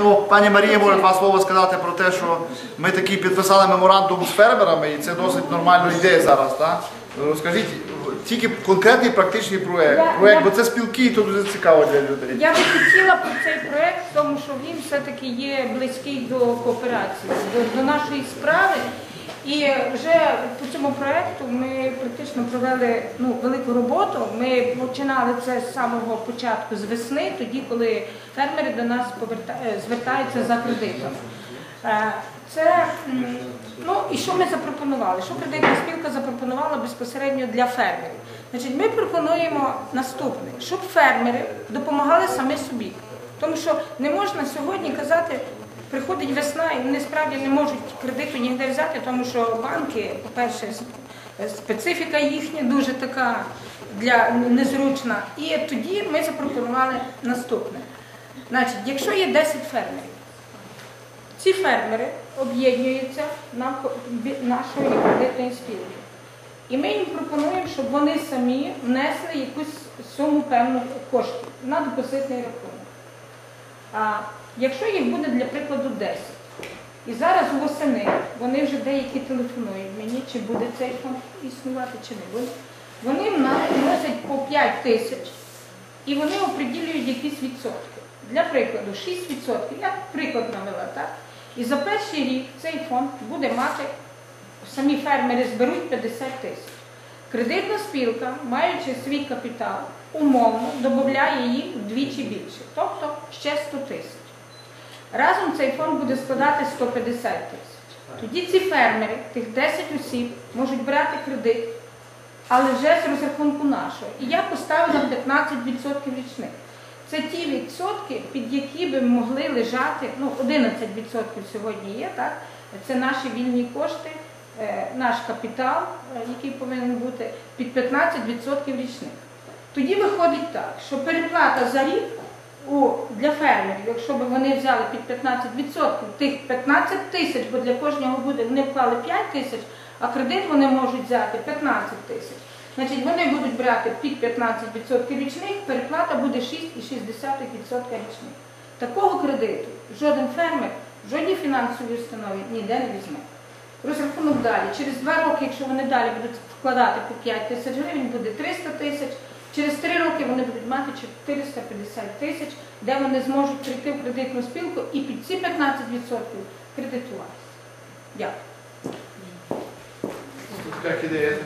Ну, пані Марія може два слова сказати про те, що ми такий підписали меморандум з фермерами, і це досить нормально йде зараз. Так? Розкажіть тільки конкретний практичний проєкт. Проєкт, я- бо це спілки, і то дуже цікаво для людей. Я би хотіла про цей проект, тому що він все-таки є близький до кооперації, до, до нашої справи. І вже по цьому проекту ми практично провели ну, велику роботу. Ми починали це з самого початку з весни, тоді, коли фермери до нас е, звертаються за кредитом. Е, Це ну і що ми запропонували? Що кредитна спілка запропонувала безпосередньо для фермерів? Значить, ми пропонуємо наступне, щоб фермери допомагали самі собі. Тому що не можна сьогодні казати, приходить весна і вони справді не можуть кредиту ніде взяти, тому що банки, по-перше, специфіка їхня дуже така для незручна. І тоді ми запропонували наступне. Значить, якщо є 10 фермерів, ці фермери об'єднуються нашої кредитної спілки. І ми їм пропонуємо, щоб вони самі внесли якусь суму певну коштів на депозитний рахунок. А якщо їх буде, для прикладу, 10, і зараз восени вони вже деякі телефонують мені, чи буде цей фонд існувати, чи не буде, вони вносять по 5 тисяч і вони оприділюють якісь відсотки. Для прикладу, 6%, я приклад навела, так? І за перший рік цей фонд буде мати, самі фермери зберуть 50 тисяч. Кредитна спілка, маючи свій капітал, умовно додає їм вдвічі більше, тобто ще 100 тисяч. Разом цей фонд буде складати 150 тисяч. Тоді ці фермери, тих 10 осіб, можуть брати кредит, але вже з розрахунку нашого. І я поставила 15% річних. Це ті відсотки, під які би могли лежати, ну 11% сьогодні є, так? Це наші вільні кошти, е, наш капітал, е, який повинен бути, під 15% річних. Тоді виходить так, що переплата за рік у, для фермерів, якщо б вони взяли під 15%, тих 15 тисяч, бо для кожного буде, вони вклали 5 тисяч, а кредит вони можуть взяти 15 тисяч. Значить, вони будуть брати під 15% річних, переплата буде 6,6% річних. Такого кредиту жоден фермер, жодній фінансовій установі ніде не візьме. Розрахунок далі. Через два роки, якщо вони далі будуть вкладати по 5 тисяч гривень, буде 300 тисяч. Через три роки вони будуть мати 450 тисяч, де вони зможуть прийти в кредитну спілку і під ці 15% кредитуватися. Дякую. Як ідея?